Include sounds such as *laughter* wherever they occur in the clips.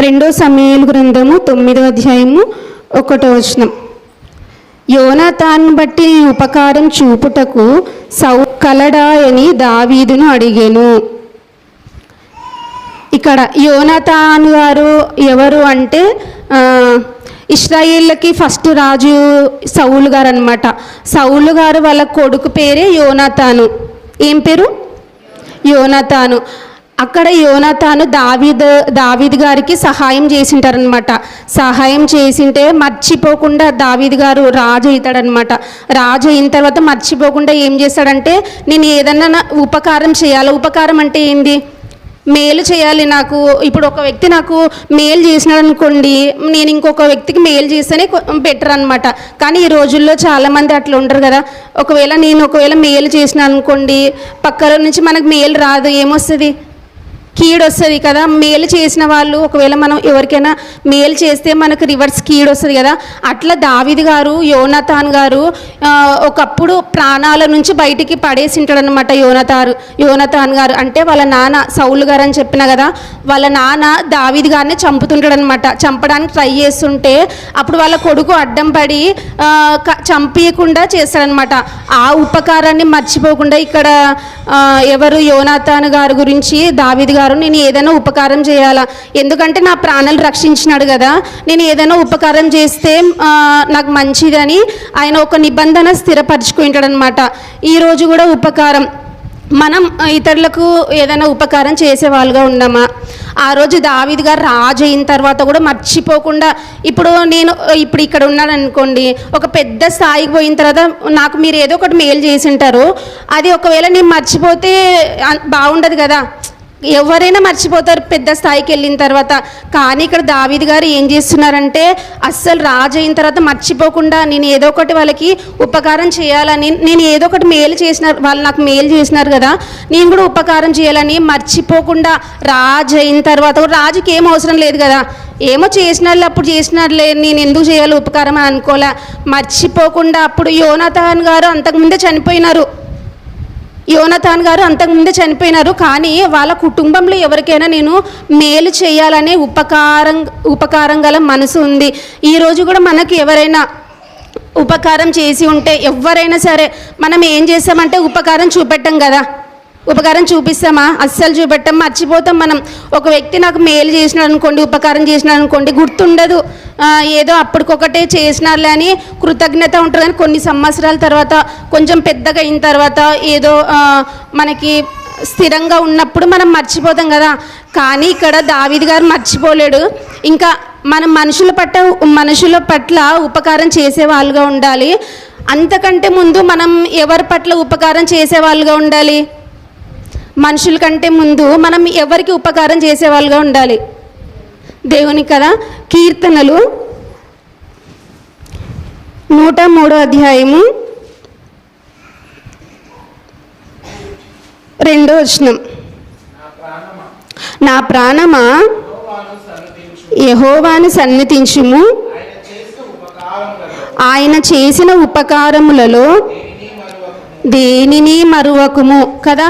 రెండో సమయాల గ్రంథము తొమ్మిదో అధ్యాయము ఒకటో వచనం. యోనతాన్ని బట్టి ఉపకారం చూపుటకు సౌ కలడా అని దావీదును అడిగాను. ఇక్కడ యోనాతాన్ గారు ఎవరు అంటే ఆ, ఫస్ట్ రాజు సౌలు గారు అనమాట సౌలు గారు వాళ్ళ కొడుకు పేరే యోనతాను. ఏం పేరు? యోనతాను. అక్కడ యోనతాను దావీద్ దావీద్ గారికి సహాయం చేసింటారనమాట సహాయం చేసింటే మర్చిపోకుండా దావీద్ గారు రాజు అవుతాడనమాట రాజు అయిన తర్వాత మర్చిపోకుండా ఏం చేస్తాడంటే నేను ఏదన్నా నా ఉపకారం చేయాలి? ఉపకారం అంటే ఏంది? మేలు చేయాలి నాకు. ఇప్పుడు ఒక వ్యక్తి నాకు మేలు చేసినాడు అనుకోండి నేను ఇంకొక వ్యక్తికి మేలు చేస్తేనే బెటర్ అనమాట కానీ ఈ రోజుల్లో చాలామంది అట్లా ఉండరు కదా. ఒకవేళ నేను ఒకవేళ మేలు చేసిన అనుకోండి పక్కల నుంచి మనకు మేలు రాదు ఏమొస్తుంది? కీడు వస్తుంది కదా మేలు చేసిన వాళ్ళు ఒకవేళ మనం ఎవరికైనా మేలు చేస్తే మనకు రివర్స్ కీడు వస్తుంది కదా. అట్లా దావిది గారు యోనతాన్ గారు ఒకప్పుడు ప్రాణాల నుంచి బయటికి పడేసింటాడు అనమాట యోనతారు యోనతాన్ గారు. అంటే వాళ్ళ నాన్న సౌలు గారు అని చెప్పిన కదా వాళ్ళ నాన్న దావిది గారిని చంపుతుంటాడు అనమాట చంపడానికి ట్రై చేస్తుంటే అప్పుడు వాళ్ళ కొడుకు అడ్డం పడి చంపేయకుండా చేస్తాడనమాట ఆ ఉపకారాన్ని మర్చిపోకుండా ఇక్కడ ఎవరు యోనాథాన్ గారి గురించి దావిది గారు నేను ఏదైనా ఉపకారం చేయాలా? ఎందుకంటే నా ప్రాణాలు రక్షించినాడు కదా. నేను ఏదైనా ఉపకారం చేస్తే నాకు మంచిదని ఆయన ఒక నిబంధన స్థిరపరచుకుంటాడనమాట ఈరోజు కూడా ఉపకారం. మనం ఇతరులకు ఏదైనా ఉపకారం చేసే వాళ్ళుగా ఉన్నామా? ఆ రోజు దావిద్ గారు రాజు అయిన తర్వాత కూడా మర్చిపోకుండా ఇప్పుడు నేను ఇప్పుడు ఇక్కడ ఉన్నాను అనుకోండి ఒక పెద్ద స్థాయికి పోయిన తర్వాత నాకు మీరు ఏదో ఒకటి మేలు చేసి ఉంటారు. అది ఒకవేళ నేను మర్చిపోతే బాగుండదు కదా. ఎవరైనా మర్చిపోతారు పెద్ద స్థాయికి వెళ్ళిన తర్వాత. కానీ ఇక్కడ దావీద్ గారు ఏం చేస్తున్నారంటే అస్సలు రాజు అయిన తర్వాత మర్చిపోకుండా నేను ఏదో ఒకటి వాళ్ళకి ఉపకారం చేయాలని నేను ఏదో ఒకటి మేలు చేసిన వాళ్ళు నాకు మేలు చేసినారు కదా నేను కూడా ఉపకారం చేయాలని మర్చిపోకుండా రాజు అయిన తర్వాత రాజుకి ఏం అవసరం లేదు కదా. ఏమో చేసినాళ్ళు అప్పుడు చేసినారులే నేను ఎందుకు చేయాలి ఉపకారం అని అనుకోలే. మర్చిపోకుండా అప్పుడు యోనాథాన్ గారు అంతకుముందే చనిపోయినారు. యోనతాన్ గారు అంతకుముందే చనిపోయినారు. కానీ వాళ్ళ కుటుంబంలో ఎవరికైనా నేను మేలు చేయాలనే ఉపకారం ఉపకారం గల మనసు ఉంది. ఈరోజు కూడా మనకి ఎవరైనా ఉపకారం చేసి ఉంటే ఎవరైనా సరే మనం ఏం చేస్తామంటే ఉపకారం చూపెట్టం కదా. ఉపకారం చూపిస్తామా? అస్సలు చూపెట్టాం. మర్చిపోతాం మనం. ఒక వ్యక్తి నాకు మేలు చేసినాడు అనుకోండి ఉపకారం చేసినాడు అనుకోండి గుర్తుండదు. ఏదో అప్పటికొకటే చేసినారులే అని కృతజ్ఞత ఉంటుంది కానీ కొన్ని సంవత్సరాల తర్వాత కొంచెం పెద్దగా అయిన తర్వాత ఏదో మనకి స్థిరంగా ఉన్నప్పుడు మనం మర్చిపోతాం కదా. కానీ ఇక్కడ దావిది గారు మర్చిపోలేడు. ఇంకా మనం మనుషుల పట్ల మనుషుల పట్ల ఉపకారం చేసే వాళ్ళుగా ఉండాలి. అంతకంటే ముందు మనం ఎవరి పట్ల ఉపకారం చేసే వాళ్ళుగా ఉండాలి? మనుషుల కంటే ముందు మనం ఎవరికి ఉపకారం చేసే వాళ్ళుగా ఉండాలి? దేవుని కథ కీర్తనలు నూట మూడో అధ్యాయము రెండో వచనం. నా ప్రాణమా యహోవాను సన్నతించుము ఆయన చేసిన ఉపకారములలో దేనిని మరువకుము? కదా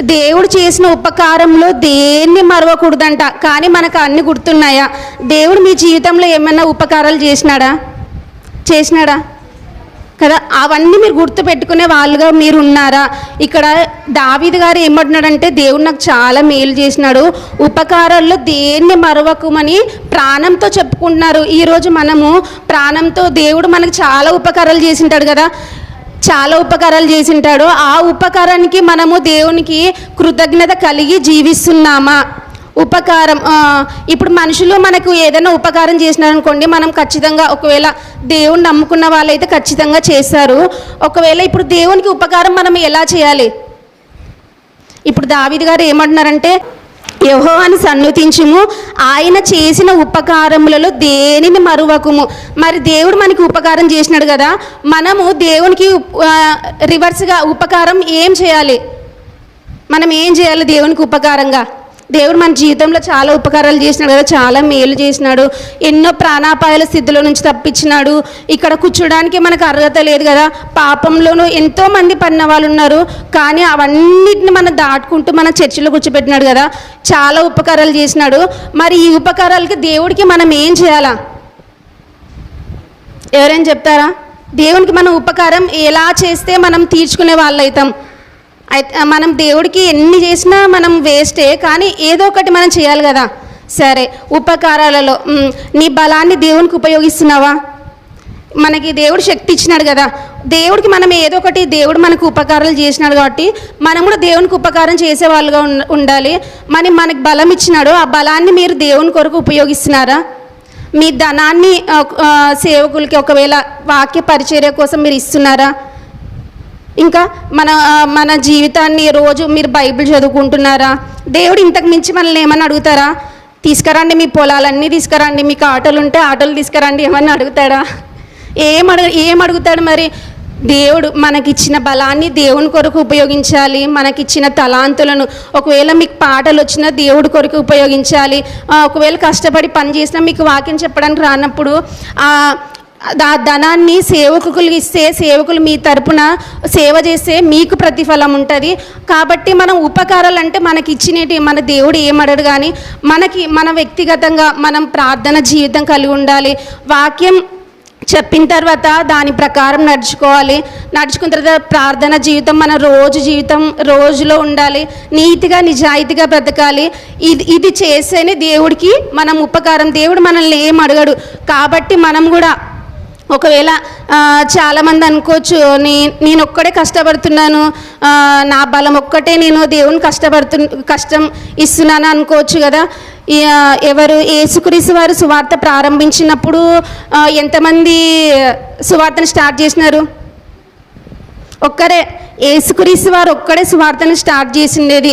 దేవుడు చేసిన ఉపకారంలో దేన్ని మరవకూడదంట. కానీ మనకు అన్ని గుర్తున్నాయా? దేవుడు మీ జీవితంలో ఏమైనా ఉపకారాలు చేసినాడా? చేసినాడా? కదా అవన్నీ మీరు గుర్తు పెట్టుకునే వాళ్ళుగా మీరు ఉన్నారా ఇక్కడ దావీద్ గారు ఏమంటున్నాడంటే దేవుడు నాకు చాలా మేలు చేసినాడు. ఉపకారాల్లో దేన్ని మరవకుమని ప్రాణంతో చెప్పుకుంటున్నారు. ఈరోజు మనము ప్రాణంతో దేవుడు మనకు చాలా ఉపకారాలు చేసింటాడు కదా. చాలా ఉపకారాలు చేసింటాడు. ఆ ఉపకారానికి మనము దేవునికి కృతజ్ఞత కలిగి జీవిస్తున్నామా? ఉపకారం ఇప్పుడు మనుషులు మనకు ఏదైనా ఉపకారం చేసినారనుకోండి మనం ఖచ్చితంగా ఒకవేళ దేవుని నమ్ముకున్న వాళ్ళైతే ఖచ్చితంగా చేస్తారు. ఒకవేళ ఇప్పుడు దేవునికి ఉపకారం మనం ఎలా చేయాలి? ఇప్పుడు దావిది గారు ఏమంటున్నారంటే యహోవాను సన్నుతించుము. ఆయన చేసిన ఉపకారములలో దేనిని మరువకుము? మరి దేవుడు మనకి ఉపకారం చేసినాడు కదా మనము దేవునికి రివర్స్గా ఉపకారం ఏం చేయాలి? మనం ఏం చేయాలి దేవునికి ఉపకారంగా? దేవుడు మన జీవితంలో చాలా ఉపకారాలు చేసినాడు కదా చాలా మేలు చేసినాడు. ఎన్నో ప్రాణాపాయాల స్థితిలో నుంచి తప్పించినాడు. ఇక్కడ కూర్చోడానికి మనకు అర్హత లేదు కదా. పాపంలోనూ ఎంతో మంది పడిన వాళ్ళు ఉన్నారు. కానీ అవన్నిటిని మనం దాటుకుంటూ మన చర్చిలో కూర్చోబెట్టినాడు కదా. చాలా ఉపకారాలు చేసినాడు. మరి ఈ ఉపకారాలకి దేవుడికి మనం ఏం చేయాలా? ఎవరైనా చెప్తారా? దేవునికి మనం ఉపకారం ఎలా చేస్తే మనం తీర్చుకునే వాళ్ళు అవుతాం అయితే మనం దేవుడికి ఎన్ని చేసినా మనం వేస్టే కానీ ఏదో ఒకటి మనం చేయాలి కదా. సరే ఉపకారాలలో నీ బలాన్ని దేవునికి ఉపయోగిస్తున్నావా? మనకి దేవుడు శక్తి ఇచ్చినాడు కదా. దేవుడికి మనం ఏదో ఒకటి దేవుడు మనకు ఉపకారాలు చేసినాడు కాబట్టి మనం కూడా దేవునికి ఉపకారం చేసే వాళ్ళుగా ఉండాలి. మరి మనకి బలం ఇచ్చినాడు ఆ బలాన్ని మీరు దేవుని కొరకు ఉపయోగిస్తున్నారా? మీ ధనాన్ని సేవకులకి ఒకవేళ వాక్య పరిచర్య కోసం మీరు ఇస్తున్నారా? ఇంకా మన మన జీవితాన్ని రోజు మీరు బైబిల్ చదువుకుంటున్నారా? దేవుడు ఇంతకు మించి మనల్ని ఏమని అడుగుతారా? తీసుకురండి మీ పొలాలన్నీ తీసుకురండి మీకు ఆటోలు ఉంటే ఆటోలు తీసుకురండి ఏమని అడుగుతాడా? ఏం అడుగు ఏం అడుగుతాడు మరి? దేవుడు మనకిచ్చిన బలాన్ని దేవుని కొరకు ఉపయోగించాలి మనకిచ్చిన తలాంతులను. ఒకవేళ మీకు పాటలు వచ్చినా దేవుడి కొరకు ఉపయోగించాలి. ఒకవేళ కష్టపడి పని చేసినా మీకు వాక్యం చెప్పడానికి రానప్పుడు ఆ ధనాన్ని సేవకులకు ఇస్తే సేవకులు మీ తరపున సేవ చేస్తే మీకు ప్రతిఫలం ఉంటుంది. కాబట్టి మనం ఉపకారాలు అంటే మనకి ఇచ్చినటి మన దేవుడు ఏమడడు కానీ మనకి మన వ్యక్తిగతంగా మనం ప్రార్థన జీవితం కలిగి ఉండాలి. వాక్యం చెప్పిన తర్వాత దాని ప్రకారం నడుచుకోవాలి. నడుచుకున్న తర్వాత ప్రార్థన జీవితం మన రోజు జీవితం రోజులో ఉండాలి. నీతిగా నిజాయితీగా బ్రతకాలి. ఇది ఇది చేస్తేనే దేవుడికి మనం ఉపకారం దేవుడు మనల్ని ఏం అడగడు. కాబట్టి మనం కూడా ఒకవేళ చాలామంది అనుకోవచ్చు నీ నేను ఒక్కడే కష్టపడుతున్నాను నా బలం ఒక్కటే నేను దేవుని కష్టపడుతు కష్టం ఇస్తున్నాను అనుకోవచ్చు కదా. ఎవరు ఏసుక్రీసు వారు సువార్త ప్రారంభించినప్పుడు ఎంతమంది సువార్తను స్టార్ట్ చేసినారు? ఒక్కరే. ఏసుక్రీస్తు వారు ఒక్కడే సువార్తను స్టార్ట్ చేసిండేది.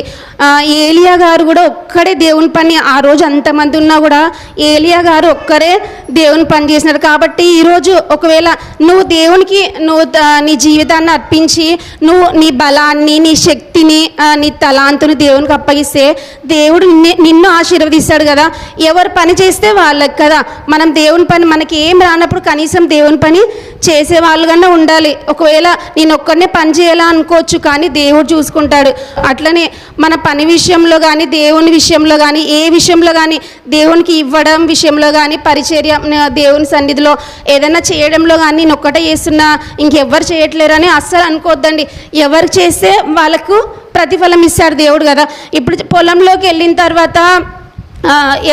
ఏలియా గారు కూడా ఒక్కడే దేవుని పని ఆ రోజు అంతమంది ఉన్నా కూడా ఏలియా గారు ఒక్కరే దేవుని పని చేసినారు. కాబట్టి ఈరోజు ఒకవేళ నువ్వు దేవునికి నువ్వు నీ జీవితాన్ని అర్పించి నువ్వు నీ బలాన్ని నీ శక్తిని నీ తలాంతుని దేవునికి అప్పగిస్తే దేవుడు నిన్ను నిన్ను ఆశీర్వదిస్తాడు కదా. ఎవరు పని చేస్తే వాళ్ళకి కదా. మనం దేవుని పని మనకి ఏం రానప్పుడు కనీసం దేవుని పని చేసే వాళ్ళుగానే ఉండాలి. ఒకవేళ నేను ఒక్కడనే పని చేయాలా అనుకోవచ్చు కానీ దేవుడు చూసుకుంటాడు. అట్లనే మన పని విషయంలో కానీ దేవుని విషయంలో కానీ ఏ విషయంలో కానీ దేవునికి ఇవ్వడం విషయంలో కానీ పరిచర్య దేవుని సన్నిధిలో ఏదైనా చేయడంలో కానీ నేను ఒక్కటే చేస్తున్నా ఇంకెవ్వరు చేయట్లేరని అస్సలు అనుకోవద్దండి. ఎవరు చేస్తే వాళ్ళకు ప్రతిఫలం ఇస్తాడు దేవుడు కదా. ఇప్పుడు పొలంలోకి వెళ్ళిన తర్వాత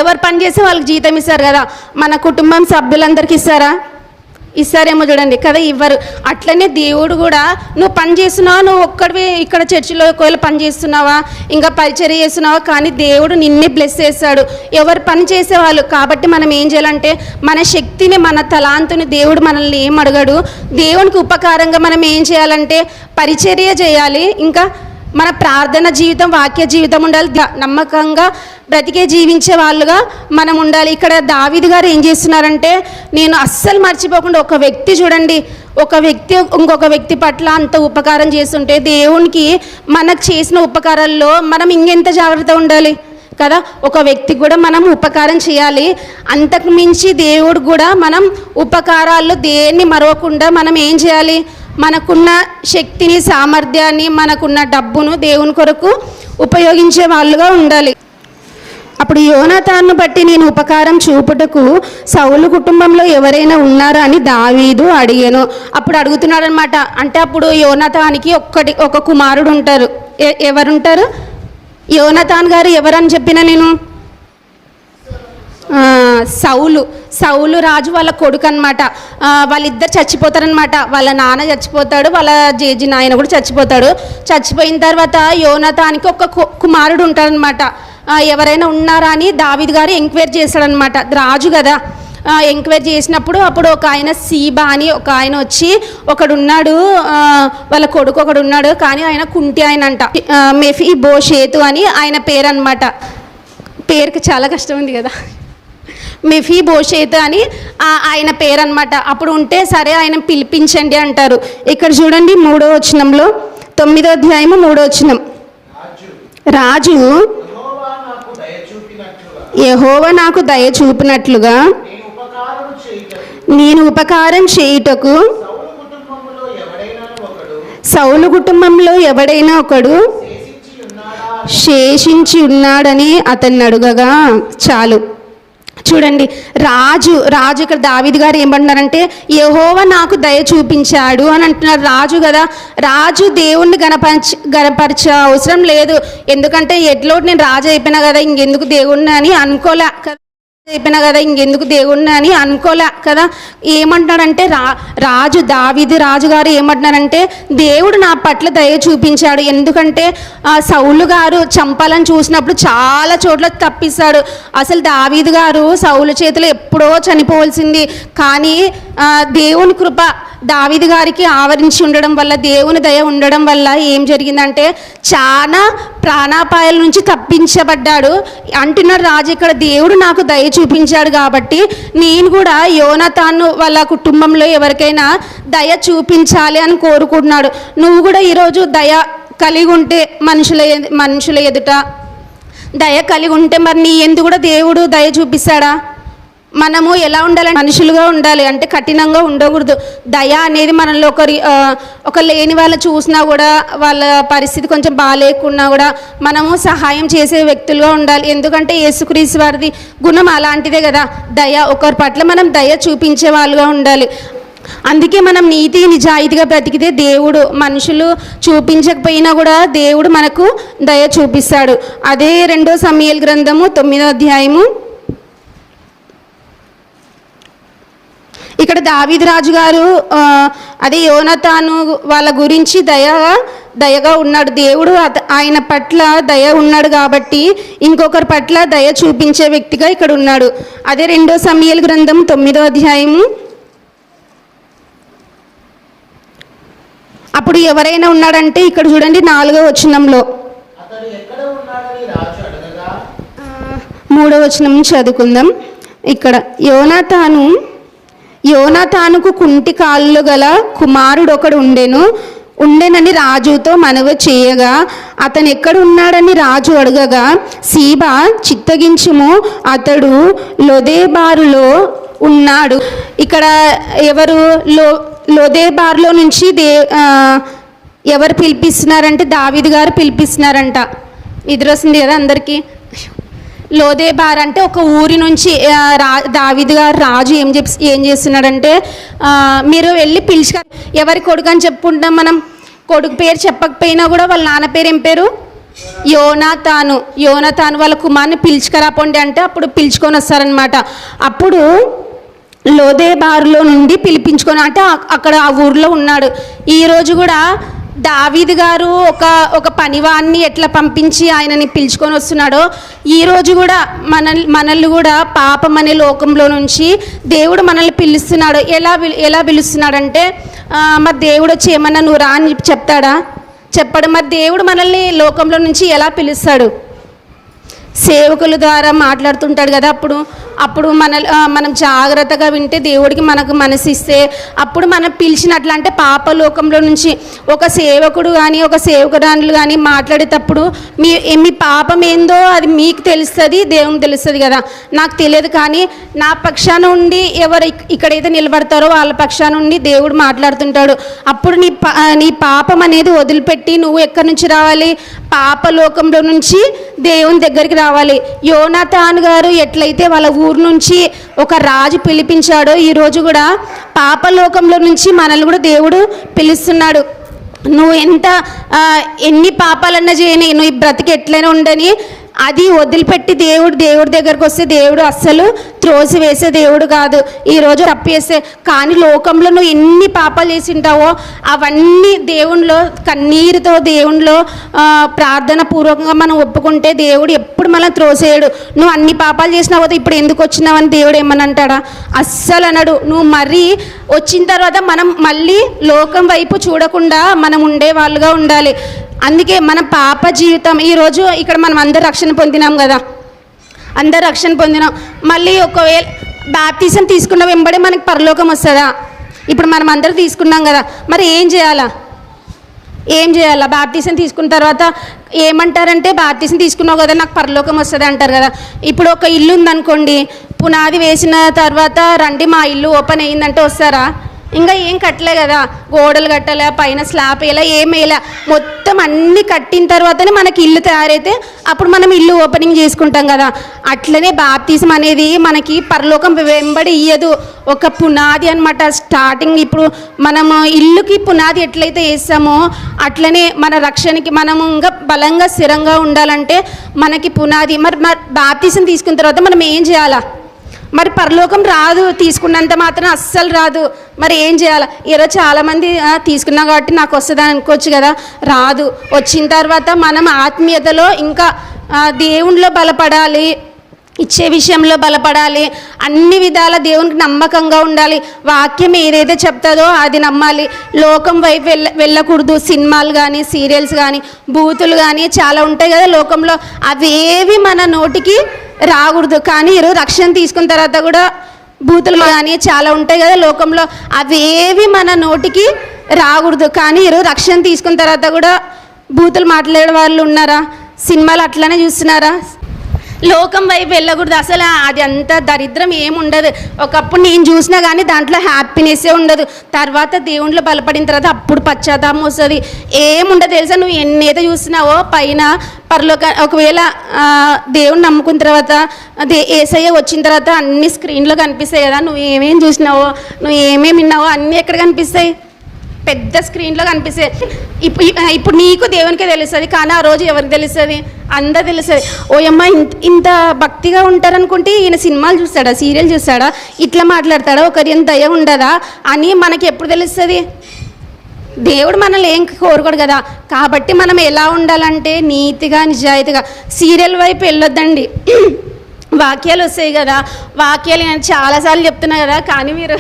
ఎవరు పని చేస్తే వాళ్ళకి జీతం ఇస్తారు కదా. మన కుటుంబం సభ్యులందరికీ ఇస్తారా? ఇస్తారేమో చూడండి కదా ఇవ్వరు. అట్లనే దేవుడు కూడా నువ్వు పని చేస్తున్నావా? నువ్వు ఒక్కడివి ఇక్కడ చర్చిలో ఒకవేళ పని చేస్తున్నావా? ఇంకా పరిచర్య చేస్తున్నావా? కానీ దేవుడు నిన్నే బ్లెస్ చేస్తాడు. ఎవరు పని చేసేవాళ్ళు? కాబట్టి మనం ఏం చేయాలంటే మన శక్తిని మన తలాంతుని దేవుడు మనల్ని ఏం అడగడు. దేవునికి ఉపకారంగా మనం ఏం చేయాలంటే పరిచర్య చేయాలి. ఇంకా మన ప్రార్థన జీవితం వాక్య జీవితం ఉండాలి. నమ్మకంగా బ్రతికే జీవించే వాళ్ళుగా మనం ఉండాలి. ఇక్కడ దావిది గారు ఏం చేస్తున్నారంటే నేను అస్సలు మర్చిపోకుండా ఒక వ్యక్తి చూడండి. ఒక వ్యక్తి ఇంకొక వ్యక్తి పట్ల అంత ఉపకారం చేస్తుంటే దేవునికి మనకు చేసిన ఉపకారాల్లో మనం ఇంకెంత జాగ్రత్త ఉండాలి? కదా? ఒక వ్యక్తికి కూడా మనం ఉపకారం చేయాలి. అంతకు మించి దేవుడు కూడా మనం ఉపకారాల్లో దేన్ని మరవకుండా మనం ఏం చేయాలి? మనకున్న శక్తిని సామర్థ్యాన్ని మనకున్న డబ్బును దేవుని కొరకు ఉపయోగించే వాళ్ళుగా ఉండాలి. అప్పుడు యోనాతాన్ని బట్టి నేను ఉపకారం చూపుటకు సౌలు కుటుంబంలో ఎవరైనా ఉన్నారా అని దావీదు అడిగాను. అప్పుడు అడుగుతున్నాడు అనమాట అంటే అప్పుడు యోనాతానికి ఒక్కటి ఒక కుమారుడు ఉంటారు. ఎ- ఎవరుంటారు? యోనతాన్ గారు ఎవరని చెప్పిన నేను? సౌలు సౌలు రాజు వాళ్ళ కొడుకు అనమాట వాళ్ళిద్దరు చచ్చిపోతారనమాట వాళ్ళ నాన్న చచ్చిపోతాడు వాళ్ళ జేజీ నాయన కూడా చచ్చిపోతాడు. చచ్చిపోయిన తర్వాత యోనతానికి ఒక కు- కుమారుడు ఉంటాడనమాట ఎవరైనా ఉన్నారా అని దావిద్ గారు ఎంక్వైరీ చేశాడనమాట రాజు కదా. ఎంక్వైరీ చేసినప్పుడు అప్పుడు ఒక ఆయన సీబా అని ఒక ఆయన వచ్చి ఒకడున్నాడు. వాళ్ళ కొడుకు ఒకడున్నాడు. కానీ ఆయన కుంటి ఆయన అంట ఆ, మెఫీ బోషేతు అని ఆయన పేరు అనమాట పేరుకి చాలా కష్టం ఉంది కదా. మెఫీ భోషేత్ అని ఆ- ఆయన పేరన్నమాట. అప్పుడు ఉంటే సరే ఆయన పిలిపించండి అంటారు. ఇక్కడ చూడండి మూడో వచనంలో. తొమ్మిదో అధ్యాయము మూడో వచనం. రాజు యహోవ నాకు దయ చూపినట్లుగా నేను ఉపకారం చేయుటకు సౌలు కుటుంబంలో ఎవడైనా ఒకడు శేషించి ఉన్నాడని అతన్ని అడుగగా చాలు. చూడండి రాజు రాజు ఇక్కడ దావిది గారు ఏమంటున్నారంటే యహోవ నాకు దయ చూపించాడు అని అంటున్నారు రాజు కదా. రాజు దేవుణ్ణి గణపరచ గణపరచ అవసరం లేదు. ఎందుకంటే ఎట్లో నేను రాజు అయిపోయినా కదా ఇంకెందుకు దేవుణ్ణి అని అనుకోలే. చెప్పిన కదా ఇంకెందుకు దేవుణ్ణి అని అనుకోలే కదా. ఏమంటున్నాడంటే రా రాజు దావిది రాజు గారు ఏమంటున్నారంటే దేవుడు నా పట్ల దయ చూపించాడు. ఎందుకంటే ఆ, సౌలు గారు చంపాలని చూసినప్పుడు చాలా చోట్ల తప్పిస్తాడు. అసలు దావీదు గారు సౌలు చేతిలో ఎప్పుడో చనిపోవలసింది. కానీ దేవుని కృప దావిది గారికి ఆవరించి ఉండడం వల్ల దేవుని దయ ఉండడం వల్ల ఏం జరిగిందంటే చాలా ప్రాణాపాయాల నుంచి తప్పించబడ్డాడు. అంటున్నాడు రాజు ఇక్కడ దేవుడు నాకు దయ చూపించాడు కాబట్టి నేను కూడా యోనతాను వాళ్ళ కుటుంబంలో ఎవరికైనా దయ చూపించాలి అని కోరుకుంటున్నాడు. నువ్వు కూడా ఈరోజు దయ కలిగి ఉంటే మనుషుల మనుషుల ఎదుట దయ కలిగి ఉంటే మరి నీ ఎందు కూడా దేవుడు దయ చూపిస్తాడా? మనము ఎలా ఉండాలి మనుషులుగా ఉండాలి. అంటే కఠినంగా ఉండకూడదు. దయ అనేది మనలో ఒకరి ఒక లేని వాళ్ళు చూసినా కూడా వాళ్ళ పరిస్థితి కొంచెం బాగాలేకున్నా కూడా మనము సహాయం చేసే వ్యక్తులుగా ఉండాలి. ఎందుకంటే యేసుక్రీస్తు వారిది గుణం అలాంటిదే కదా. దయ ఒకరి పట్ల మనం దయ చూపించే వాళ్ళుగా ఉండాలి. అందుకే మనం నీతి నిజాయితీగా బ్రతికితే దేవుడు మనుషులు చూపించకపోయినా కూడా దేవుడు మనకు దయ చూపిస్తాడు. అదే రెండో సమయల్ గ్రంథము తొమ్మిదో అధ్యాయము ఇక్కడ దావీదు రాజు గారు అదే యోనతాను వాళ్ళ గురించి దయగా దయగా ఉన్నాడు. దేవుడు ఆయన పట్ల దయ ఉన్నాడు కాబట్టి ఇంకొకరి పట్ల దయ చూపించే వ్యక్తిగా ఇక్కడ ఉన్నాడు. అదే రెండో సమయల్ గ్రంథం తొమ్మిదో అధ్యాయము. అప్పుడు ఎవరైనా ఉన్నాడంటే ఇక్కడ చూడండి నాలుగో వచనంలో. మూడో వచనం చదువుకుందాం. ఇక్కడ యోనాతాను యోనాతానుకు కుంటి కాళ్ళు గల కుమారుడు ఒకడు ఉండెను. ఉండెనని రాజుతో మనవ చేయగా అతను ఎక్కడున్నాడని రాజు అడగగా సీబా చిత్తగించుము అతడు లొదేబారులో ఉన్నాడు. ఇక్కడ ఎవరు లో లొదేబార్లో నుంచి దే ఎవరు పిలిపిస్తున్నారంటే దావిద్ గారు పిలిపిస్తున్నారంట. నిద్ర వస్తుంది కదా అందరికీ. లోదేబార్ అంటే ఒక ఊరి నుంచి రా దావిద్ గారు రాజు ఏం చెప్ ఏం చేస్తున్నాడంటే మీరు వెళ్ళి పిలిచి ఎవరి కొడుకు అని చెప్పుకుంటాం మనం? కొడుకు పేరు చెప్పకపోయినా కూడా వాళ్ళ నాన్న పేరు ఏం పేరు? యోనాతాను. యోనాతాను వాళ్ళ కుమార్ని పిలుచుకరాపోండి అంటే అప్పుడు పిలుచుకొని వస్తారనమాట అప్పుడు లోదేబారులో నుండి పిలిపించుకొని అంటే అక్కడ ఆ ఊర్లో ఉన్నాడు. ఈరోజు కూడా దావీద్ గారు ఒక ఒక పనివాన్ని ఎట్లా పంపించి ఆయనని పిలుచుకొని వస్తున్నాడో ఈరోజు కూడా మన మనల్ని కూడా పాపం అనే లోకంలో నుంచి దేవుడు మనల్ని పిలుస్తున్నాడు. ఎలా ఎలా పిలుస్తున్నాడంటే ఆ, మరి దేవుడు వచ్చి ఏమన్నా నువ్వు రా అని చెప్తాడా? చెప్పాడు. మరి దేవుడు మనల్ని లోకంలో నుంచి ఎలా పిలుస్తాడు? సేవకుల ద్వారా మాట్లాడుతుంటాడు కదా అప్పుడు. అప్పుడు మన మనం జాగ్రత్తగా వింటే దేవుడికి మనకు మనసిస్తే అప్పుడు మనం పిలిచినట్లు అంటే పాపలోకంలో నుంచి ఒక సేవకుడు కానీ ఒక సేవకురాలు కానీ మాట్లాడేటప్పుడు మీ మీ పాపం ఏందో అది మీకు తెలుస్తుంది దేవుని తెలుస్తుంది కదా. నాకు తెలియదు కానీ నా పక్షాన ఉండి ఎవరు ఇక్కడైతే నిలబడతారో వాళ్ళ పక్షాన ఉండి దేవుడు మాట్లాడుతుంటాడు. అప్పుడు నీ పా నీ పాపం అనేది వదిలిపెట్టి నువ్వు ఎక్కడి నుంచి రావాలి? పాపలోకంలో నుంచి దేవుని దగ్గరికి రావాలి. యోనాథాన్ గారు ఎట్లయితే వాళ్ళ ఊరు నుంచి ఒక రాజు పిలిపించాడో ఈరోజు కూడా పాపలోకంలో నుంచి మనల్ని కూడా దేవుడు పిలుస్తున్నాడు. నువ్వు ఎంత ఎన్ని పాపాలన్నా చేయని నువ్వు ఈ బ్రతికి ఎట్లయినా ఉండని అది వదిలిపెట్టి దేవుడు దేవుడి దగ్గరకు వస్తే దేవుడు అస్సలు త్రోసి వేసే దేవుడు కాదు. ఈరోజు తప్పు కానీ లోకంలో నువ్వు ఎన్ని పాపాలు చేసింటావో అవన్నీ దేవునిలో కన్నీరుతో దేవునిలో ప్రార్థన పూర్వకంగా మనం ఒప్పుకుంటే దేవుడు ఎప్పుడు మనం త్రోసేయడు. నువ్వు అన్ని పాపాలు చేసినావు కదా ఇప్పుడు ఎందుకు వచ్చినావని దేవుడు ఏమని అంటాడా? అస్సలు అనడు. నువ్వు మరీ వచ్చిన తర్వాత మనం మళ్ళీ లోకం వైపు చూడకుండా మనం ఉండే వాళ్ళుగా ఉండాలి. అందుకే మన పాప జీవితం ఈరోజు ఇక్కడ మనం అందరు రక్షణ పొందినాం కదా. అందరు రక్షణ పొందినాం. మళ్ళీ ఒకవేళ బాప్తీసం తీసుకున్న వెంబడే మనకి పరలోకం వస్తుందా? ఇప్పుడు మనం అందరూ తీసుకున్నాం కదా. మరి ఏం చేయాలా? ఏం చేయాలా? బాప్తీసం తీసుకున్న తర్వాత ఏమంటారంటే బాప్తీసం తీసుకున్నావు కదా నాకు పరలోకం వస్తుంది? అంటారు కదా. ఇప్పుడు ఒక ఇల్లు ఉందనుకోండి పునాది వేసిన తర్వాత రండి మా ఇల్లు ఓపెన్ అయ్యిందంటే వస్తారా? ఇంకా ఏం కట్టలే కదా? గోడలు కట్టలే పైన స్లాబ్ వేయలే ఏం వేయలే. మొత్తం అన్ని కట్టిన తర్వాతనే మనకి ఇల్లు తయారైతే అప్పుడు మనం ఇల్లు ఓపెనింగ్ చేసుకుంటాం కదా. అట్లనే బాప్తీసం అనేది మనకి పరలోకం వెంబడి ఇయ్యదు. ఒక పునాది అనమాట స్టార్టింగ్ ఇప్పుడు మనము ఇల్లుకి పునాది ఎట్లయితే వేస్తామో అట్లనే మన రక్షణకి మనము ఇంకా బలంగా స్థిరంగా ఉండాలంటే మనకి పునాది మరి మరి బాప్తీసం తీసుకున్న తర్వాత మనం ఏం చేయాలా? మరి పరలోకం రాదు తీసుకున్నంత మాత్రం అస్సలు రాదు. మరి ఏం చేయాలి? ఈరోజు చాలామంది తీసుకున్నా కాబట్టి నాకు వస్తుంది అనుకోవచ్చు కదా. రాదు. వచ్చిన తర్వాత మనం ఆత్మీయతలో ఇంకా దేవుణ్ణిలో దేవునిలో బలపడాలి ఇచ్చే విషయంలో బలపడాలి అన్ని విధాల దేవునికి నమ్మకంగా ఉండాలి. వాక్యం ఏదైతే చెప్తుందో అది నమ్మాలి. లోకం వైపు వెళ్ళ వెళ్ళకూడదు. సినిమాలు కానీ సీరియల్స్ కానీ బూతులు కానీ చాలా ఉంటాయి కదా లోకంలో. అవేవి మన నోటికి రాకూడదు. కానీ ఈరోజు రక్షణ తీసుకున్న తర్వాత కూడా బూతులు కానీ చాలా ఉంటాయి కదా లోకంలో. అవేవి మన నోటికి రాకూడదు. కానీ ఈరోజు రక్షణ తీసుకున్న తర్వాత కూడా బూతులు మాట్లాడే వాళ్ళు ఉన్నారా? సినిమాలు అట్లనే చూస్తున్నారా? లోకం వైపు వెళ్ళకూడదు. అసలు అది అంత దరిద్రం ఏముండదు. ఒకప్పుడు నేను చూసినా కానీ దాంట్లో హ్యాపీనెస్సే ఉండదు. తర్వాత దేవుళ్ళు బలపడిన తర్వాత అప్పుడు పశ్చాత్తాపం వస్తుంది. ఏముండదు తెలుసా? నువ్వు ఎన్నైతే చూసినావో పైన పరలోక ఒకవేళ ఆ, నమ్ముకున్న తర్వాత అదే ఏసయ్య వచ్చిన తర్వాత అన్ని స్క్రీన్లో కనిపిస్తాయి కదా. నువ్వు ఏమేమి చూసినావో నువ్వు ఏమేమి విన్నావో అన్నీ ఎక్కడ కనిపిస్తాయి? పెద్ద స్క్రీన్లో కనిపిస్తే ఇప్పుడు ఇప్పుడు నీకు దేవునికే తెలుస్తుంది కానీ ఆ రోజు ఎవరికి తెలుస్తుంది? అందరు తెలుస్తుంది. ఓయమ్మ ఇంత ఇంత భక్తిగా ఉంటారనుకుంటే ఈయన సినిమాలు చూస్తాడా సీరియల్ చూస్తాడా? ఇట్లా మాట్లాడతాడా? ఒకరి ఎంత దయ ఉండదా? అని మనకి ఎప్పుడు తెలుస్తుంది? దేవుడు మనల్ని ఏం కోరుకోడు కదా. కాబట్టి మనం ఎలా ఉండాలంటే నీతిగా నిజాయితీగా సీరియల్ వైపు వెళ్ళొద్దండి. *clears throat* వాక్యాలు వస్తాయి కదా. వాక్యాలు నేను చాలాసార్లు చెప్తున్నా కదా కానీ మీరు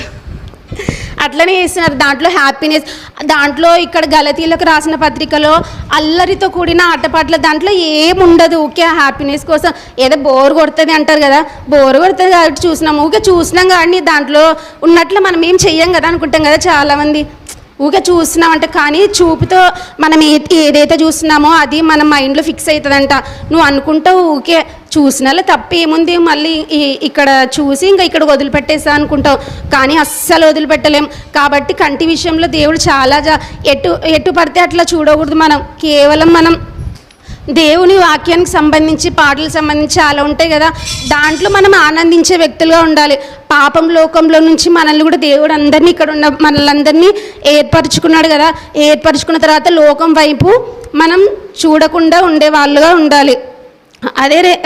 అట్లనే చేస్తున్నారు. దాంట్లో హ్యాపీనెస్ దాంట్లో ఇక్కడ గలతీలకు రాసిన పత్రికలో అల్లరితో కూడిన ఆటపాటలు దాంట్లో ఏముండదు. ఊకే హ్యాపీనెస్ కోసం ఏదో బోర్ కొడుతుంది అంటారు కదా. బోర్ కొడుతుంది కాబట్టి చూసినాం ఊకే చూసినాం కానీ దాంట్లో ఉన్నట్లు మనం ఏం చెయ్యం కదా అనుకుంటాం కదా చాలామంది. ఊకే చూస్తున్నామంట కానీ చూపుతో మనం ఏ ఏదైతే చూస్తున్నామో అది మన మైండ్లో ఫిక్స్ అవుతుందంట. నువ్వు అనుకుంటావు ఊకే చూసినలా తప్పు ఏముంది మళ్ళీ ఇక్కడ చూసి ఇంకా ఇక్కడ వదిలిపెట్టేసా అనుకుంటాం. కానీ అస్సలు వదిలిపెట్టలేం. కాబట్టి కంటి విషయంలో దేవుడు చాలా జా ఎటు ఎటు పడితే అట్లా చూడకూడదు మనం. కేవలం మనం దేవుని వాక్యానికి సంబంధించి పాటలకు సంబంధించి చాలా ఉంటాయి కదా. దాంట్లో మనం ఆనందించే వ్యక్తులుగా ఉండాలి. పాపం లోకంలో నుంచి మనల్ని కూడా దేవుడు అందరినీ ఇక్కడ ఉన్న మనల్ని ఏర్పరచుకున్నాడు కదా. ఏర్పరచుకున్న తర్వాత లోకం వైపు మనం చూడకుండా ఉండే వాళ్ళుగా ఉండాలి. అదే రే-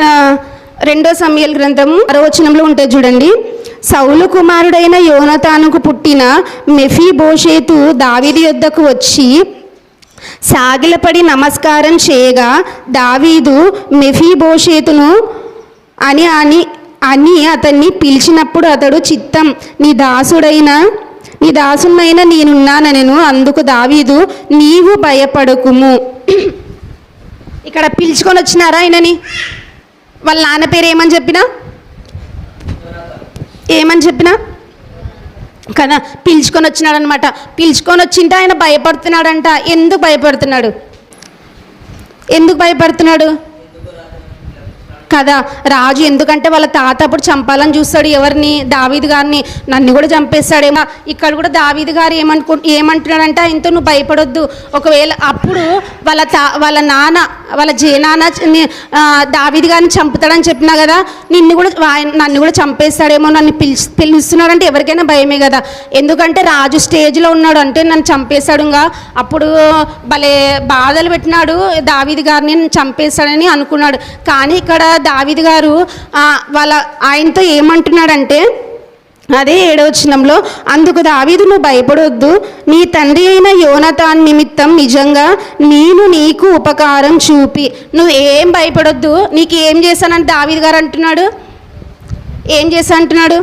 రెండో సమయాల గ్రంథము అరవచనంలో ఉంటుంది చూడండి. సౌలు కుమారుడైన యోనతానుకు పుట్టిన మెఫీ భోషేతు దావిది యొద్దకు వచ్చి సాగిలపడి నమస్కారం చేయగా దావీదు మెఫీ భోషేతును అని అని అని అతన్ని పిలిచినప్పుడు అతడు చిత్తం నీ దాసుడైన నీ దాసునైనా నేనున్నానను అందుకు దావీదు నీవు భయపడకుము. ఇక్కడ పిలుచుకొని వచ్చినారా ఆయనని? వాళ్ళ నాన్న పేరు ఏమని చెప్పినా? ఏమని చెప్పినా? కదా పిలుచుకొని వచ్చినాడు అనమాట పిలుచుకొని వచ్చింటే ఆయన భయపడుతున్నాడంట. ఎందుకు భయపడుతున్నాడు? ఎందుకు భయపడుతున్నాడు? కదా. రాజు ఎందుకంటే వాళ్ళ తాత అప్పుడు చంపాలని చూస్తాడు ఎవరిని? దావీది గారిని. నన్ను కూడా చంపేస్తాడేమో. ఇక్కడ కూడా దావీదు గారు ఏమనుకు ఏమంటున్నాడంటే ఆయనతో నువ్వు భయపడొద్దు. ఒకవేళ అప్పుడు వాళ్ళ తా వాళ్ళ నాన్న వాళ్ళ జేనాన్న ని- గారిని చంపుతాడని చెప్పినా కదా నిన్ను కూడా ఆయన- నన్ను కూడా చంపేస్తాడేమో. నన్ను పిలిచి పిలుస్తున్నాడంటే ఎవరికైనా భయమే కదా. ఎందుకంటే రాజు స్టేజ్లో ఉన్నాడు అంటే నన్ను చంపేశాడుగా ఇంకా అప్పుడు భలే బాధలు పెట్టినాడు దావీది గారిని. నన్ను చంపేస్తాడని అనుకున్నాడు. కానీ ఇక్కడ దావిది గారు వాళ్ళ ఆయనతో ఏమంటున్నాడంటే అదే ఏడవచనంలో అందుకు దావీదు నువ్వు భయపడొద్దు. నీ తండ్రి అయిన యోనతాన్ నిమిత్తం నిజంగా నేను నీకు ఉపకారం చూపి నువ్వు ఏం భయపడొద్దు. నీకు ఏం చేశానని దావీదు గారు అంటున్నాడు? ఏం చేశా అంటున్నాడు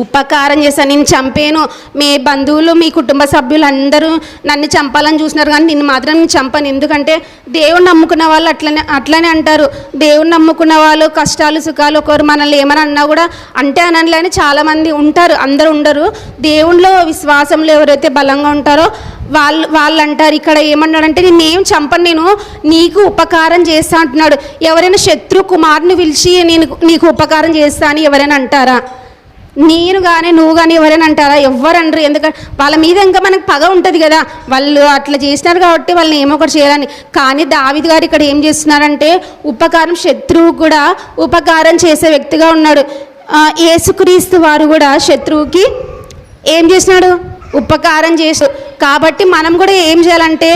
ఉపకారం చేశాను. నేను చంపాను. మీ బంధువులు మీ కుటుంబ సభ్యులు అందరూ నన్ను చంపాలని చూసినారు కానీ నిన్ను మాత్రం నేను చంపను. ఎందుకంటే దేవుని నమ్ముకున్న వాళ్ళు అట్లనే అట్లనే అంటారు. దేవుని నమ్ముకున్న వాళ్ళు కష్టాలు సుఖాలు ఒకరు మనల్ని ఏమని అన్నా కూడా అంటే అనలేని చాలామంది ఉంటారు. అందరూ ఉండరు. దేవునిలో విశ్వాసంలో ఎవరైతే బలంగా ఉంటారో వాళ్ళు వాళ్ళు అంటారు ఇక్కడ ఏమన్నాడంటే నేను ఏం చంపను నేను? నీకు ఉపకారం చేస్తా అంటున్నాడు. ఎవరైనా శత్రు కుమారుని పిలిచి నేను నీకు ఉపకారం చేస్తా అని ఎవరైనా అంటారా? నేను కానీ నువ్వు కానీ ఎవరైనా అంటారా? ఎవ్వరనరు ఎందుకంటే వాళ్ళ మీద ఇంకా మనకు పగ ఉంటుంది కదా. వాళ్ళు అట్లా చేసినారు కాబట్టి వాళ్ళని ఏమో ఒకటి చేయాలని. కానీ దావిద్ గారు ఇక్కడ ఏం చేస్తున్నారంటే ఉపకారం శత్రువు కూడా ఉపకారం చేసే వ్యక్తిగా ఉన్నాడు. ఏసుక్రీస్తు యేసుక్రీస్తు వారు కూడా శత్రువుకి ఏం చేసినాడు? ఉపకారం చేసు కాబట్టి మనం కూడా ఏం చేయాలంటే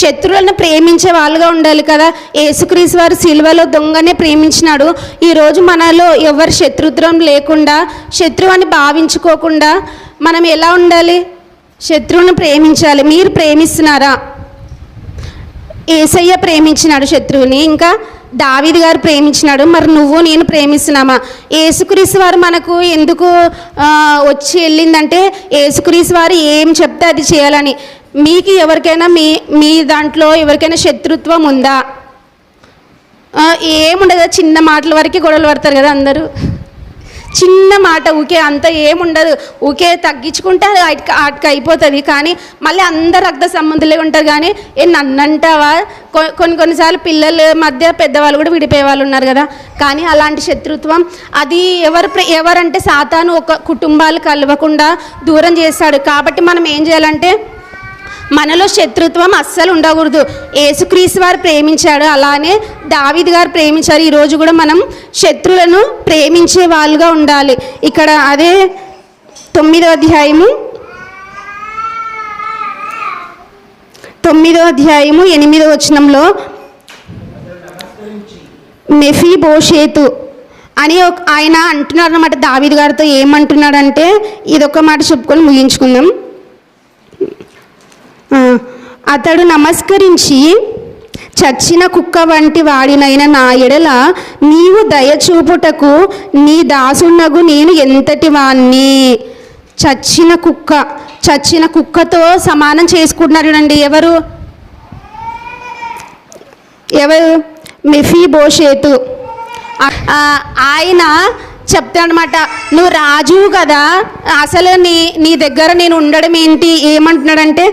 శత్రువులను ప్రేమించే వాళ్ళుగా ఉండాలి కదా. యేసుక్రీస్ వారు సిలువలో దొంగనే ప్రేమించినాడు. ఈరోజు మనలో ఎవరి శత్రుత్వం లేకుండా శత్రువు అని భావించుకోకుండా మనం ఎలా ఉండాలి? శత్రువును ప్రేమించాలి. మీరు ప్రేమిస్తున్నారా? ఏసయ్య ప్రేమించినాడు శత్రువుని. ఇంకా దావిది గారు ప్రేమించినాడు. మరి నువ్వు నేను ప్రేమిస్తున్నామా? ఏసుక్రీస్ వారు మనకు ఎందుకు వచ్చి వెళ్ళిందంటే ఏసుక్రీస్ వారు ఏం చెప్తే అది చేయాలని. మీకు ఎవరికైనా మీ మీ దాంట్లో ఎవరికైనా శత్రుత్వం ఉందా? ఏముండదు చిన్న మాటల వరకు గొడవలు పడతారు కదా అందరూ. చిన్న మాట ఊకే అంత ఏముండదు. ఊకే తగ్గించుకుంటే అది ఆటికి అయిపోతుంది. కానీ మళ్ళీ అందరు రక్త సంబంధులే ఉంటారు. కానీ ఏ నన్నంటావా? కొ- కొన్ని కొన్నిసార్లు పిల్లల మధ్య పెద్దవాళ్ళు కూడా విడిపోయే వాళ్ళు ఉన్నారు కదా. కానీ అలాంటి శత్రుత్వం అది ఎవరు ఎవరంటే సాతాను ఒక కుటుంబాలు కలవకుండా దూరం చేస్తాడు. కాబట్టి మనం ఏం చేయాలంటే మనలో శత్రుత్వం అస్సలు ఉండకూడదు. యేసుక్రీస్తు వారు ప్రేమించాడు. అలానే దావిద్ గారు ప్రేమించారు. ఈరోజు కూడా మనం శత్రులను ప్రేమించే వాళ్ళుగా ఉండాలి. ఇక్కడ అదే తొమ్మిదో అధ్యాయము. తొమ్మిదో అధ్యాయము ఎనిమిదో వచనంలో మెఫీ బోషేతు అని ఒక ఆయన అంటున్నారు అన్నమాట దావిద్ గారితో. ఏమంటున్నాడంటే ఇదొక మాట చెప్పుకొని ముగించుకుందాం. అతడు నమస్కరించి చచ్చిన కుక్క వంటి వాడినైన నా ఎడల నీవు దయచూపుటకు నీ దాసునగు నేను ఎంతటి వాణ్ణి? చచ్చిన కుక్క చచ్చిన కుక్కతో సమానం చేసుకుంటున్నారు అండి ఎవరు? ఎవరు? మెఫీ బోషేతు ఆయన చెప్తాడనమాట నువ్వు రాజువు కదా అసలు నీ నీ దగ్గర నేను ఉండడం ఏంటి? ఏమంటున్నాడంటే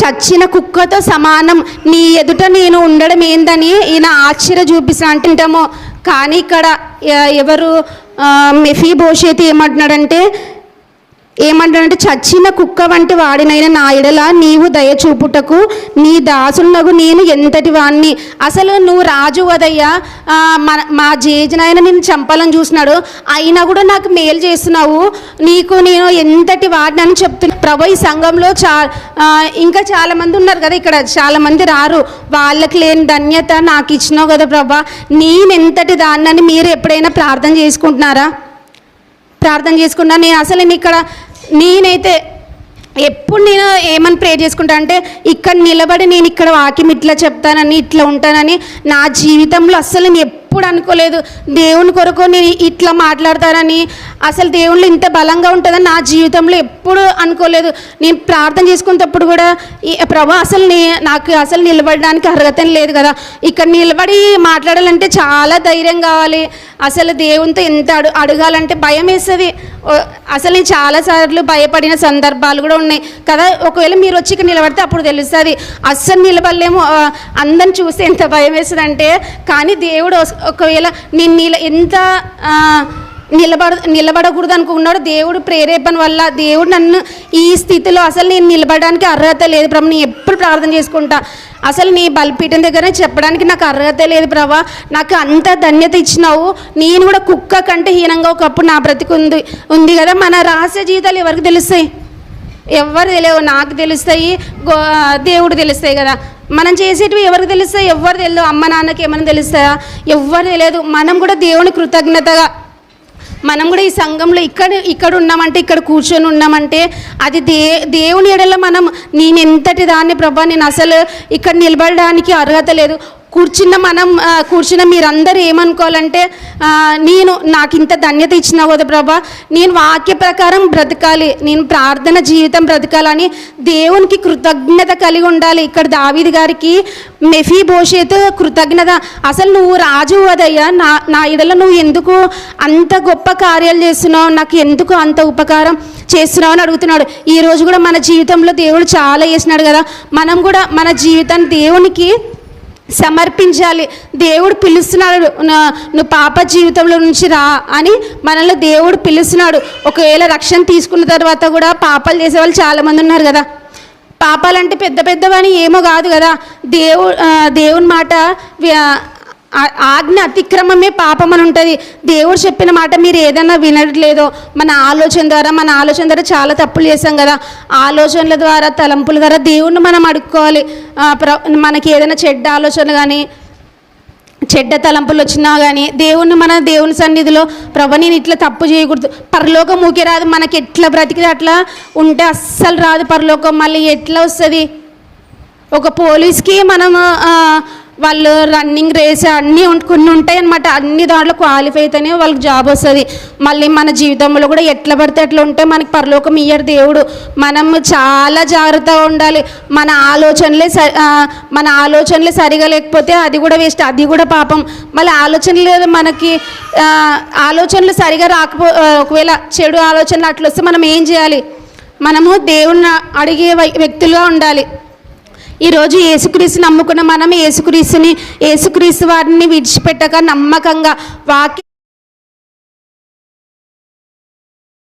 చచ్చిన కుక్కతో సమానం నీ ఎదుట నేను ఉండడం ఏందని ఈయన ఆశ్చర్య చూపిస్తా అంటుంటామో కానీ ఇక్కడ ఎవరు మెఫీ భోషేతి ఏమంటున్నాడంటే ఏమంటాడంటే చచ్చిన కుక్క వంటి వాడినైన నా ఎడల నీవు దయచూపుటకు నీ దాసునగు నేను ఎంతటి వాణ్ణి? అసలు నువ్వు రాజు వదయ్యా? మా మన మా జేజనాయన నేను చంపాలని చూసినాడు. అయినా కూడా నాకు మేలు చేస్తున్నావు. నీకు నేను ఎంతటి వాడిని అని చెప్తున్నా. ప్రభు ఈ సంఘంలో చా ఇంకా చాలామంది ఉన్నారు కదా ఇక్కడ. చాలామంది రారు. వాళ్ళకి లేని ధన్యత నాకు ఇచ్చినావు కదా ప్రభా. నేను ఎంతటి దాన్నని మీరు ఎప్పుడైనా ప్రార్థన చేసుకుంటున్నారా? ప్రార్థన చేసుకున్నా నేను అసలు ఇక్కడ నేనైతే ఎప్పుడు నేను ఏమని ప్రే చేసుకుంటా అంటే ఇక్కడ నిలబడి నేను ఇక్కడ వాక్యం ఇట్లా చెప్తానని ఇట్లా ఉంటానని నా జీవితంలో అస్సలు నేను ఎప్పుడు అనుకోలేదు. దేవుని కొరకు నేను ఇట్లా మాట్లాడతానని అసలు దేవుళ్ళు ఇంత బలంగా ఉంటుందని నా జీవితంలో ఎప్పుడు అనుకోలేదు. నేను ప్రార్థన చేసుకునేటప్పుడు కూడా ఈ ప్రభా అసలు నీ నాకు అసలు నిలబడడానికి అర్హత లేదు కదా. ఇక్కడ నిలబడి మాట్లాడాలంటే చాలా ధైర్యం కావాలి. అసలు దేవునితో ఎంత అడు అడగాలంటే భయం వేస్తుంది. అసలు నేను చాలాసార్లు భయపడిన సందర్భాలు కూడా ఉన్నాయి కదా. ఒకవేళ మీరు వచ్చి ఇక్కడ నిలబడితే అప్పుడు తెలుస్తుంది. అస్సలు నిలబడలేము. అందరిని చూస్తే ఎంత భయం వేస్తుంది అంటే కానీ దేవుడు ఒకవేళ నేను నిల ఎంత నిలబడ నిలబడకూడదు అనుకున్నాడు దేవుడు ప్రేరేపణ వల్ల దేవుడు నన్ను ఈ స్థితిలో అసలు నేను నిలబడడానికి అర్హత లేదు ప్రభు. నేను ఎప్పుడు ప్రార్థన చేసుకుంటా. అసలు నీ బలిపీఠం దగ్గర చెప్పడానికి నాకు అర్హత లేదు ప్రభా. నాకు అంత ధన్యత ఇచ్చినావు. నేను కూడా కుక్క కంటే హీనంగా ఒకప్పుడు నా బ్రతికి ఉంది ఉంది కదా. మన రహస్య జీవితాలు ఎవరికి తెలుస్తాయి? ఎవరు తెలియవు? నాకు తెలుస్తాయి. గో దేవుడు తెలుస్తాయి కదా. మనం చేసేటివి ఎవరికి తెలుస్తా ఎవరు తెలియదు. అమ్మ నాన్నకి ఏమైనా తెలుస్తాయా? ఎవరు తెలియదు. మనం కూడా దేవుని కృతజ్ఞతగా మనం కూడా ఈ సంఘంలో ఇక్కడ ఇక్కడ ఉన్నామంటే ఇక్కడ కూర్చొని ఉన్నామంటే అది దే దేవుని ఎడల మనం నేను ఎంతటి దాన్ని ప్రభా నేను అసలు ఇక్కడ నిలబడడానికి అర్హత లేదు. కూర్చున్న మనం కూర్చున్న మీరందరూ ఏమనుకోవాలంటే నేను నాకు ఇంత ధన్యత ఇచ్చినావు కదా ప్రభా నేను వాక్య ప్రకారం బ్రతకాలి నేను ప్రార్థన జీవితం బ్రతకాలని దేవునికి కృతజ్ఞత కలిగి ఉండాలి. ఇక్కడ దావిది గారికి మెఫీ భోషేత్ కృతజ్ఞత. అసలు నువ్వు రాజు అదయ్యా నా నా ఇడలో నువ్వు ఎందుకు అంత గొప్ప కార్యాలు చేస్తున్నావు నాకు ఎందుకు అంత ఉపకారం చేస్తున్నావు అని అడుగుతున్నాడు. ఈరోజు కూడా మన జీవితంలో దేవుడు చాలా చేసినాడు కదా. మనం కూడా మన జీవితాన్ని దేవునికి సమర్పించాలి. దేవుడు పిలుస్తున్నాడు నువ్వు పాప జీవితంలో నుంచి రా అని మనల్ని దేవుడు పిలుస్తున్నాడు. ఒకవేళ రక్షణ తీసుకున్న తర్వాత కూడా పాపాలు చేసేవాళ్ళు చాలామంది ఉన్నారు కదా. పాపాలంటే పెద్ద పెద్దవని ఏమో కాదు కదా. దేవు దేవుని మాట ఆజ్ఞ అతిక్రమమే పాపం అని ఉంటుంది. దేవుడు చెప్పిన మాట మీరు ఏదైనా వినట్లేదో మన ఆలోచన ద్వారా మన ఆలోచన ద్వారా చాలా తప్పులు చేసాం కదా. ఆలోచనల ద్వారా తలంపుల ద్వారా దేవుణ్ణి మనం అడుక్కోవాలి. ప్ర- మనకి ఏదైనా చెడ్డ ఆలోచన కానీ చెడ్డ తలంపులు వచ్చినా కానీ దేవుణ్ణి మన దేవుని సన్నిధిలో ప్రభు నేను ఇట్లా తప్పు చేయకూడదు. పరలోకం ఊకే రాదు. మనకి ఎట్లా బ్రతికితే అట్లా ఉంటే అస్సలు రాదు పరలోకం. మళ్ళీ ఎట్లా వస్తుంది? ఒక పోలీస్కి మనం వాళ్ళు రన్నింగ్ రేస్ అన్నీ ఉం- కొన్ని ఉంటాయి అనమాట అన్ని దాంట్లో క్వాలిఫై అయితేనే వాళ్ళకి జాబ్ వస్తుంది. మళ్ళీ మన జీవితంలో కూడా ఎట్లా పడితే అట్లా ఉంటే మనకి పరలోకం ఇయ్యడు దేవుడు. మనం చాలా జాగ్రత్తగా ఉండాలి. మన ఆలోచనలే స- మన ఆలోచనలే సరిగా లేకపోతే అది కూడా వేస్ట్ అది కూడా పాపం. మళ్ళీ ఆలోచనలు మనకి ఆలోచనలు సరిగా రాకపో ఒకవేళ చెడు ఆలోచనలు అట్లా వస్తే మనం ఏం చేయాలి? మనము దేవుణ్ణి అడిగే వ్యక్తులుగా ఉండాలి. ఈరోజు యేసుక్రీస్తు నమ్ముకున్న మనం యేసుక్రీస్తుని యేసుక్రీస్తు వారిని విడిచిపెట్టక నమ్మకంగా వాక్య